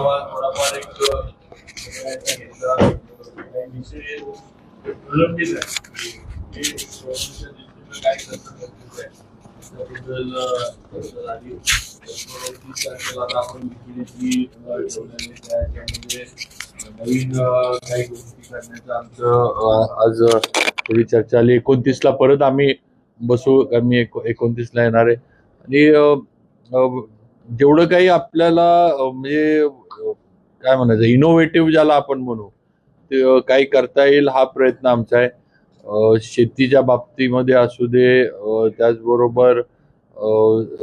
थोडाफार एक काही विषय काय त्याबद्दल आपण नवीन काही गोष्टी करण्याचं आमचं आज थोडी चर्चा आली एकोणतीसला परत आम्ही बसू आम्ही मी एकोणतीसला येणार आहे. आणि जेवढं काही आपल्याला म्हणजे काय म्हणायचं इनोव्हेटिव्ह ज्याला आपण म्हणू ते काही करता येईल हा प्रयत्न आमचा आहे. शेतीच्या बाबतीमध्ये असू दे त्याचबरोबर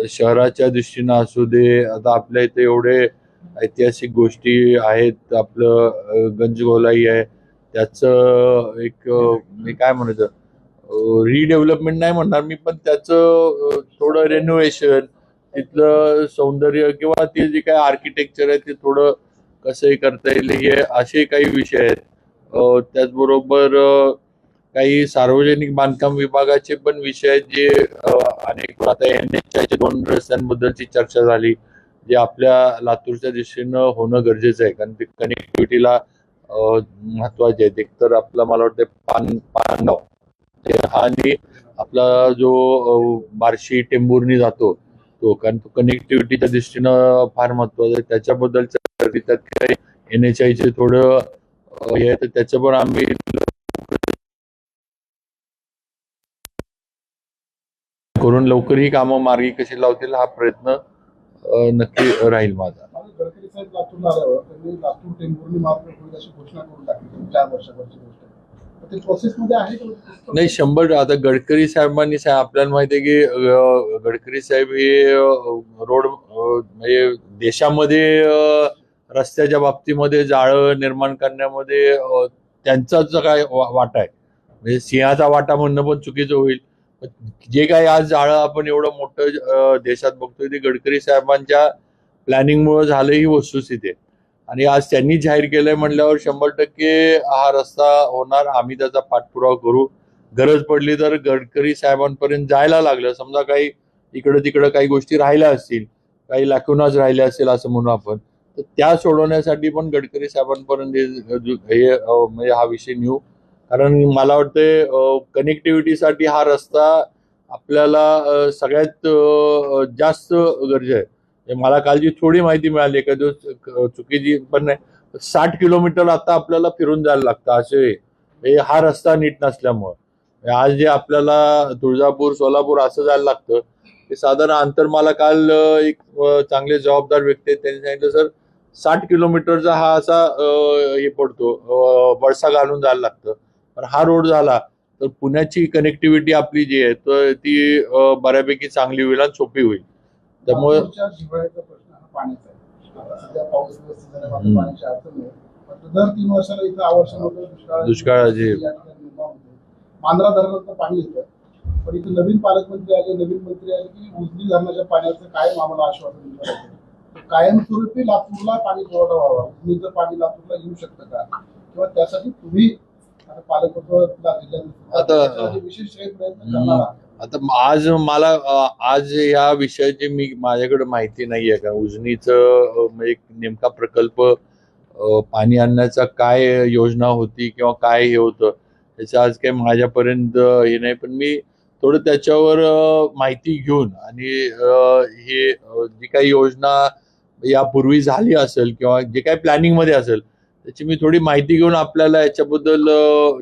शहराच्या दृष्टीनं असू दे आता आपल्या इथे एवढे ऐतिहासिक गोष्टी आहेत आपलं गंजगोलाई आहे त्याचं एक मी काय म्हणायचं रिडेव्हलपमेंट नाही म्हणणार मी पण त्याचं थोडं रेनोव्हेशन तिथलं सौंदर्य किंवा ते जे काही आर्किटेक्चर आहे ते थोडं कसंही करता येईल हे असे काही विषय आहेत. त्याचबरोबर काही सार्वजनिक बांधकाम विभागाचे पण विषय आहेत जे अनेक आता एन एच दोन रस्त्यांबद्दलची चर्चा झाली जे आपल्या लातूरच्या दृष्टीनं होणं गरजेचं आहे. कारण ते कनेक्टिव्हिटीला महत्त्वाचे आहेत. एक तर आपला मला वाटतं पान पानगाव. आणि आपला जो बार्शी टेंभुर्णी जातो शकतो कारण तो कनेक्टिव्हिटीच्या दृष्टीनं फार महत्त्वाचा आहे. त्याच्याबद्दल त्यात काही एन एच आयचे थोडं हे तर त्याच्यावर आम्ही करून लवकर ही कामं मार्गी कशी लावतील हा प्रयत्न नक्की राहील माझा. गडकरी साहेब लातूरला आल्यावर त्यांनी लातूर टेंभुर्णी मार्ग अशी घोषणा करून टाकली. चार वर्षावरची गोष्ट नाही शंभर आता गडकरी साहेबांनी साहेब आपल्याला माहिती आहे की गडकरी साहेब हे रोड म्हणजे देशामध्ये रस्त्याच्या बाबतीमध्ये जाळं निर्माण करण्यामध्ये त्यांचाच काय वाटा आहे. म्हणजे सिंहाचा वाटा म्हणणं पण चुकीचं होईल. जे काही आज जाळं आपण एवढं मोठं देशात बघतोय ते गडकरी साहेबांच्या प्लॅनिंगमुळे झालं ही वस्तुस्थिती आहे. आणि आज त्यांनी जाहीर केलंय म्हटल्यावर शंभर टक्के हा रस्ता होणार. आम्ही त्याचा पाठपुरावा करू. गरज पडली तर गडकरी साहेबांपर्यंत जायला लागलं. समजा काही इकडं तिकडं काही गोष्टी राहिल्या असतील काही लाखूनच राहिल्या असतील असं म्हणू आपण तर त्या सोडवण्यासाठी पण गडकरी साहेबांपर्यंत हे- म्हणजे हा विषय नेऊ. कारण मला वाटतं कनेक्टिव्हिटीसाठी हा रस्ता आपल्याला सगळ्यात जास्त गरजे आहे. मला मला कालची थोडी माहिती मिळाली का जो चुकीची पण नाही. साठ किलोमीटर आता आपल्याला फिरून जायला लागतं असे हे हा रस्ता नीट नसल्यामुळं. आज जे आपल्याला तुळजापूर सोलापूर असं जायला लागतं ते साधारण अंतर मला काल एक चांगले जबाबदार व्यक्ती आहेत त्यांनी सांगितलं सर साठ किलोमीटरचा हा असा हे पडतो वळसा घालून जायला लागतं. पण हा रोड झाला तर पुण्याची कनेक्टिव्हिटी आपली जी आहे तर ती बऱ्यापैकी चांगली होईल आणि सोपी होईल. त्यामुळे प्रश्न हा पाण्याचा आहे आता सध्या पाऊस व्यवस्थित झाल्यामुळे. पाण्याची अडचण नाही पण दर तीन वर्षाला इथं दुष्काळ दुष्काळाची-. मांजरा धरणाचं पाणी येतं पण इथं नवीन पालकमंत्री आले नवीन मंत्री आले की उजनी धरणाच्या पाण्याचं कायम आम्हाला आश्वासन दिलं. कायमस्वरूपी लातूरला पाणी पुरवठा व्हावा उजनीचं पाणी लातूरला येऊ शकतं का किंवा त्यासाठी तुम्ही आता आज मला आज या विषयाची मी माझ्याकडे माहिती नाही आहे का? उजनीचं म्हणजे एक नेमका प्रकल्प पाणी आणण्याचा काय योजना होती किंवा काय हे होतं त्याचं आज काही माझ्यापर्यंत हे नाही. पण मी थोडं त्याच्यावर माहिती घेऊन आणि हे जी काही योजना यापूर्वी झाली असेल किंवा जे काही प्लॅनिंगमध्ये असेल त्याची मी थोडी माहिती घेऊन आपल्याला याच्याबद्दल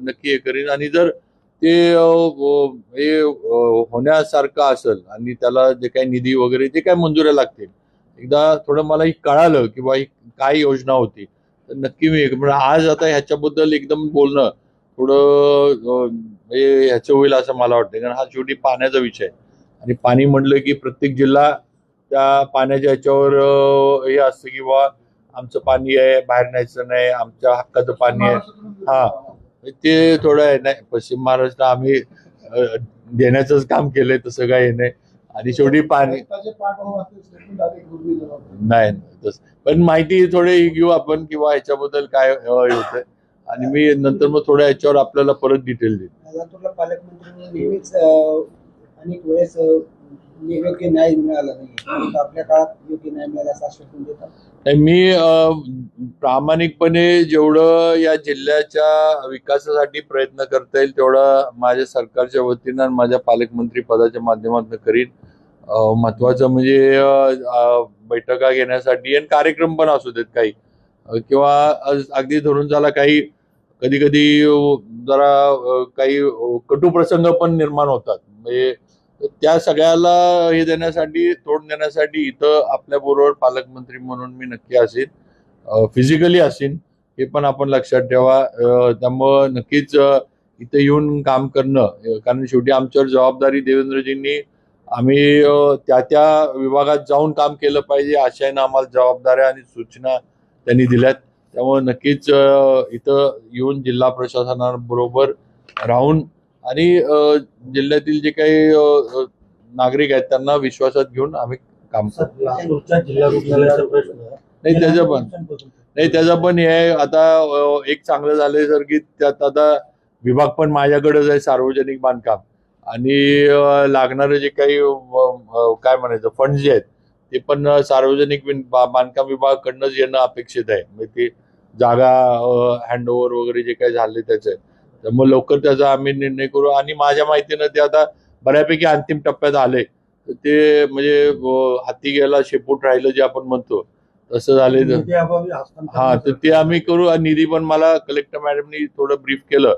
नक्की हे करीन. आणि जर ते हे होण्यासारखं असेल आणि त्याला जे काही निधी वगैरे जे काही मंजुऱ्या लागतील एकदा थोडं मला हे कळालं की बा ही काय योजना होती तर नक्की मी म्हणजे आज आता ह्याच्याबद्दल एकदम बोलणं थोडं हे ह्याचं होईल असं मला वाटतं कारण हा शेवटी पाण्याचा विषय आहे. आणि पाणी म्हणलं की प्रत्येक जिल्हा त्या पाण्याच्या ह्याच्यावर हे असतं की बा आमचं पाणी आहे बाहेर न्यायचं नाही आमच्या हक्काचं पाणी आहे. हा. ते थोडं आहे नाही पश्चिम महाराष्ट्र आम्ही अ, देण्याचंच काम केलंय तसं काही नाही. आणि शेवटी पाणी नाही तस. पण माहिती थोडी घेऊ आपण किंवा ह्याच्याबद्दल काय अ, हे होतंय. आणि मी नंतर मग थोड्या ह्याच्यावर आपल्याला परत डिटेल देईन. लातूरला पालकमंत्री नेहमीच अं, अनेक वेळेस अं, योग्य न्याय मिळाला नाही आपल्या काळात योग्य न्याय मिळाला असं आश्वासन देतात. नाही, मी प्रामाणिकपणे जेवढं या जिल्ह्याच्या विकासासाठी प्रयत्न करता येईल तेवढं माझ्या सरकारच्या वतीनं आणि माझ्या पालकमंत्री पदाच्या माध्यमातून करीन. महत्वाचं म्हणजे बैठका घेण्यासाठी आणि कार्यक्रम पण असू देत काही. किंवा अगदी धरून झाला काही कधी कधी जरा काही कटू प्रसंग पण निर्माण होतात. म्हणजे त्या सगळ्याला हे देण्यासाठी तोंड देण्यासाठी इथं आपल्याबरोबर पालकमंत्री म्हणून मी नक्की असेन. फिजिकली असेन हे पण आपण लक्षात ठेवा. त्यामुळं नक्कीच इथं इथे येऊन काम करणं कारण शेवटी आमच्यावर जबाबदारी देवेंद्रजींनी आम्ही त्या त्या विभागात जाऊन काम केलं पाहिजे आशयानं आम्हाला जबाबदाऱ्या आणि सूचना त्यांनी दिल्यात. त्यामुळे नक्कीच इथं येऊन जिल्हा प्रशासनाबरोबर राहून आणि जिल्ह्यातील जे काही नागरिक आहेत त्यांना विश्वासात घेऊन आम्ही काम करू लातूरच्या जिल्हा रुग्णालयाचा प्रश्न नाही त्याचं पण. नाही त्याचं पण हे आता एक चांगलं झालंय सर की त्यात आता विभाग पण माझ्याकडेच आहे सार्वजनिक बांधकाम. आणि लागणारे जे काही काय म्हणायचं फंड जे आहेत ते पण सार्वजनिक बांधकाम विभागाकडनंच येणं अपेक्षित आहे. म्हणजे ते जागा हँडओव्हर वगैरे जे काही झाले त्याचे. त्यामुळे लवकर त्याचा आम्ही निर्णय करू. आणि माझ्या माहितीनं ते आता बऱ्यापैकी अंतिम टप्प्यात आले. तर ते म्हणजे हाती गेला शेपूट राहिलं जे आपण म्हणतो. तसं झाले हा तर ते आम्ही करू. आणि निधी पण मला कलेक्टर मॅडमनी थोडं ब्रीफ केलं.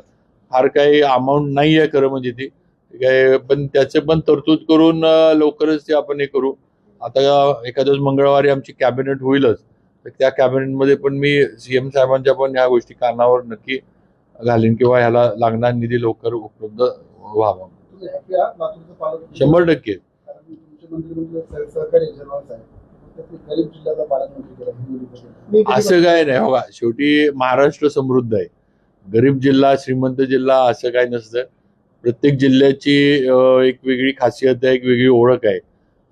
फार काही अमाऊंट नाही आहे खरं म्हणजे ती. काय पण त्याचे पण तरतूद करून लवकरच ते आपण हे करू. आता एखाद्या दिवस मंगळवारी आमची कॅबिनेट होईलच. तर त्या कॅबिनेटमध्ये पण मी सीएम साहेबांच्या पण ह्या गोष्टी कानावर नक्की घालीन किंवा ह्याला लागणारा निधी लवकर उपलब्ध व्हावा. शंभर टक्के. असं काय नाही. बघा शेवटी महाराष्ट्र समृद्ध आहे. गरीब जिल्हा श्रीमंत जिल्हा असं काय नसतं. प्रत्येक जिल्ह्याची एक वेगळी खासियत आहे एक वेगळी ओळख आहे.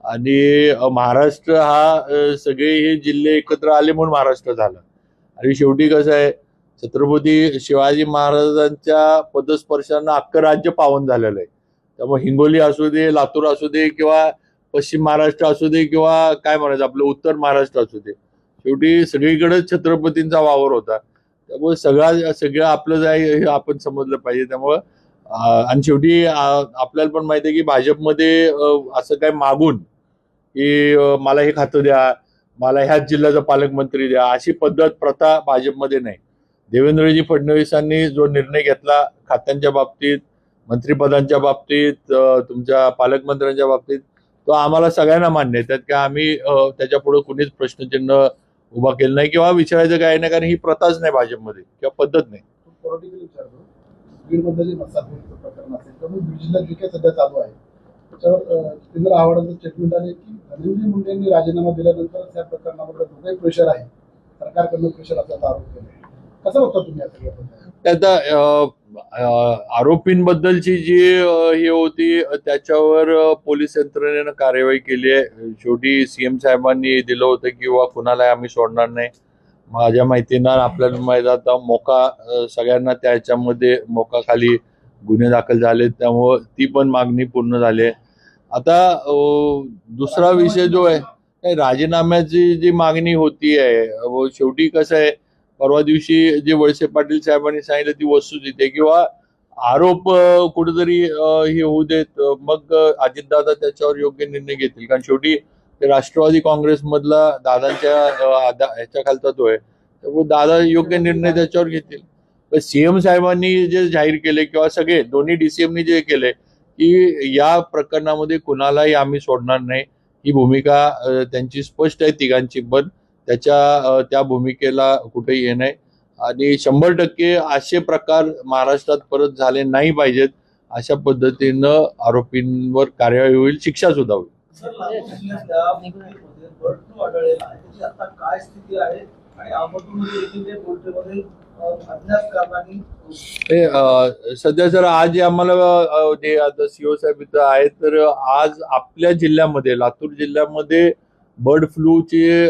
आणि महाराष्ट्र हा सगळे हे जिल्हे एकत्र आले म्हणून महाराष्ट्र झाला. आणि शेवटी कसं आहे छत्रपती शिवाजी महाराजांच्या पदस्पर्शानं अख्खं राज्य पावन झालेलं आहे. त्यामुळे हिंगोली असू दे लातूर असू दे किंवा पश्चिम महाराष्ट्र असू दे किंवा काय म्हणायचं आपलं उत्तर महाराष्ट्र असू दे. शेवटी सगळीकडेच छत्रपतींचा वावर होता. त्यामुळे सगळा सगळं आपलं जे आहे हे आपण समजलं पाहिजे. त्यामुळं आणि शेवटी आपल्याला पण माहिती आहे की भाजपमध्ये असं काय मागून की मला हे खातं द्या मला ह्याच जिल्ह्याचा पालकमंत्री द्या अशी पद्धत प्रथा भाजपमध्ये नाही. देवेंद्रजी फडणवीसांनी जो निर्णय घेतला खात्यांच्या बाबतीत मंत्रिपदांच्या बाबतीत तुमच्या पालकमंत्र्यांच्या बाबतीत तो आम्हाला सगळ्यांना मान्य आहे. त्यात काय आम्ही अं, त्याच्या पुढे कुणीच प्रश्नचिन्ह उभा केलं नाही किंवा विचारायचं काय नाही कारण ही प्रथाच नाही भाजपमध्ये किंवा पद्धत नाही. स्टेटमेंट आले की धनंजय मुंडेंनी राजीनामा दिल्यानंतर त्या प्रकरणामध्ये जो काही प्रेशर आहे. सरकारकडनं प्रेशर असल्याचा आरोप केला. कसं बघता तुम्ही आता आरोपींबद्दलची जी हे होती त्याच्यावर पोलीस यंत्रणेनं कार्यवाही केली आहे. शेवटी सीएम साहेबांनी दिलं होतं किंवा कुणालाही आम्ही सोडणार नाही. माझ्या माहितीनं आपल्याला माहिती आता मोका सगळ्यांना त्याच्यामध्ये मोकाखाली गुन्हे दाखल झाले त्यामुळं ती पण मागणी पूर्ण झाली आहे. आता दुसरा विषय जो आहे राजीनाम्याची जी मागणी होती आहे शेवटी कसं आहे परवा दिवशी जे वळसे पाटील साहेबांनी सांगितलं ती वस्तुस्थिती देते. किंवा आरोप कुठेतरी हे होऊ देत. मग अजितदादा त्याच्यावर योग्य निर्णय घेतील. कारण शेवटी राष्ट्रवादी काँग्रेसमधला दादांच्या ह्याच्या खालचा तो आहे. त्यामुळे दादा योग्य निर्णय त्याच्यावर घेतील. पण सीएम साहेबांनी जे जाहीर केले किंवा सगळे दोन्ही डीसीएमनी जे केले की या प्रकरणामध्ये कुणालाही आम्ही सोडणार नाही. ही भूमिका त्यांची स्पष्ट आहे तिघांची. पण त्याच्या त्या भूमिकेला कुठेही हे नाही. आणि शंभर टक्के असे प्रकार महाराष्ट्रात परत झाले नाही पाहिजेत अशा पद्धतीनं आरोपींवर कार्यवाही होईल शिक्षा सुद्धा होईल. सध्या सर आज आम्हाला जे आता सीओ साहेब इथं आहेत तर आज आपल्या जिल्ह्यामध्ये लातूर जिल्ह्यामध्ये बर्ड फ्लूचे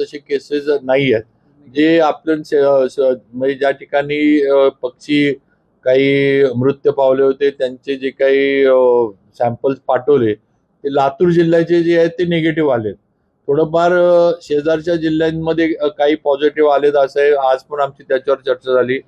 तसे केसेस नाही आहेत. जे आपण म्हणजे ज्या ठिकाणी पक्षी काही मृत्यू पावले होते त्यांचे जे काही सॅम्पल्स पाठवले ते लातूर जिल्ह्याचे जे आहेत ते निगेटिव्ह आलेत. थोडंफार शेजारच्या जिल्ह्यांमध्ये काही पॉझिटिव्ह आलेत असं आहे. आज पण आमची त्याच्यावर चर्चा झाली.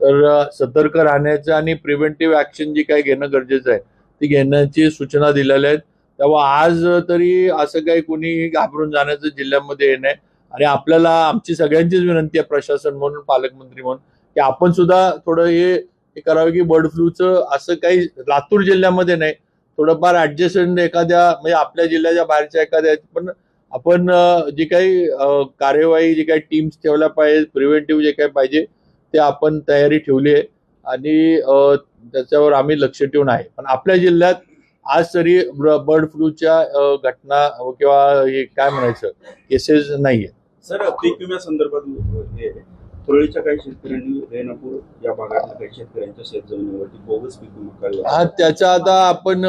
तर सतर्क राहण्याचं आणि प्रिव्हेंटिव्ह ॲक्शन जी काही घेणं गरजेचं आहे ती घेण्याची सूचना दिलेल्या आहेत. तेव्हा आज तरी असं काही कुणी घाबरून जाण्याचं जिल्ह्यामध्ये येणं नाही. आणि आपल्याला आमची सगळ्यांचीच विनंती आहे प्रशासन म्हणून पालकमंत्री म्हणून की आपण सुद्धा थोडं हे करावं की बर्ड फ्लूचं असं काही लातूर जिल्ह्यामध्ये नाही. थोडंफार ऍडजस्टमेंट एखाद्या म्हणजे आपल्या जिल्ह्याच्या बाहेरच्या एखाद्या पण आपण जी काही कार्यवाही जी काही टीम्स ठेवल्या पाहिजे प्रिव्हेंटिव्ह जे काही पाहिजे ते आपण तयारी ठेवली आहे. आणि त्याच्यावर आम्ही लक्ष ठेवून आहे. पण आपल्या जिल्ह्यात आज तरी बर्ड फ्लूच्या घटना किंवा हे काय म्हणायचं? केसेस नाहीये. सर पीक विम्या संदर्भात हे तुरळीच्या काही शेतकऱ्यांनी रेणापूर या भागातल्या काही शेतकऱ्यांच्या शेतजमिनीवरती बोगस पीक विमा काढला हा त्याचा आता आपण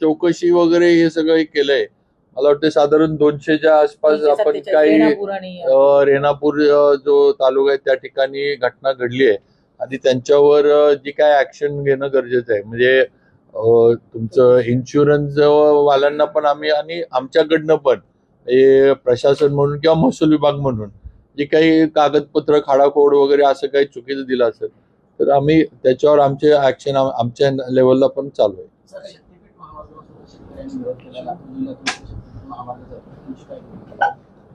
चौकशी वगैरे हे सगळं केलंय. मला वाटतं साधारण दोनशेच्या आसपास आपण 247 काही रेणापूर जो तालुका आहे त्या ठिकाणी घटना घडली आहे. आणि त्यांच्यावर जी काय ऍक्शन घेणं गरजेचं आहे. म्हणजे तुमचं इन्शुरन्स वाल्यांना पण आम्ही आणि आमच्याकडनं पण हे प्रशासन म्हणून किंवा महसूल विभाग म्हणून जे काही कागदपत्र खाडाखोड वगैरे असं काही चुकीचं दिलं असेल तर आम्ही त्याच्यावर आमचे ऍक्शन आमच्या लेवलला पण चालू आहे.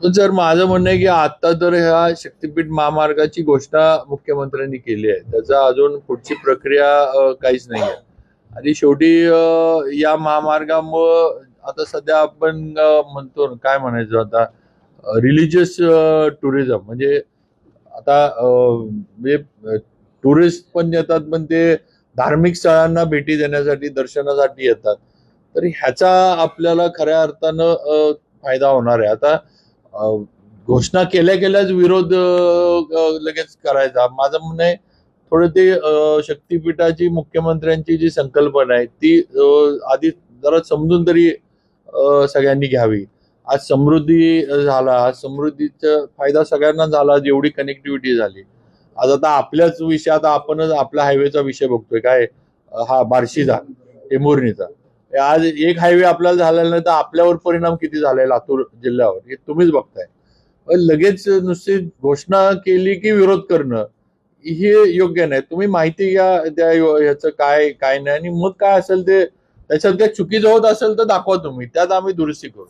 सर, माझं म्हणणं आहे की आता तर ह्या शक्तीपीठ महामार्गाची घोषणा मुख्यमंत्र्यांनी केली आहे त्याचा अजून पुढची प्रक्रिया काहीच नाही आहे. आणि शेवटी या महामार्गामुळं आता सध्या आपण म्हणतो काय म्हणायचं आता रिलिजियस टुरिझम म्हणजे आता म्हणजे टुरिस्ट पण येतात पण ते धार्मिक स्थळांना भेटी देण्यासाठी दर्शनासाठी येतात. तर ह्याचा आपल्याला खऱ्या अर्थानं फायदा होणार आहे. आता घोषणा केल्या केल्याच विरोध लगेच करायचा. माझं म्हणणं आहे थोडं ते शक्तीपीठाची मुख्यमंत्र्यांची जी संकल्पना आहे ती आधी जरा समजून तरी सगळ्यांनी घ्यावी. आज समृद्धी झाला आज समृद्धीचा फायदा सगळ्यांना झाला जेवढी कनेक्टिव्हिटी झाली. आज आता आपल्याच विषय आता आपणच आपल्या हायवेचा विषय बघतोय. काय? हा बार्शीचा टेंभुर्णीचा आज एक हायवे आपल्याला झालेला नाही तर आपल्यावर परिणाम किती झालाय लातूर जिल्ह्यावर? हे तुम्हीच बघताय. लगेच नुसती घोषणा केली की विरोध करणं हे योग्य नाही. तुम्ही माहिती घ्या त्या याचं ह्याचं काय काय नाही. आणि मग काय असेल ते त्याच्यात काय चुकीचं होत असेल तर दाखवा तुम्ही. त्यात आम्ही दुरुस्ती करू.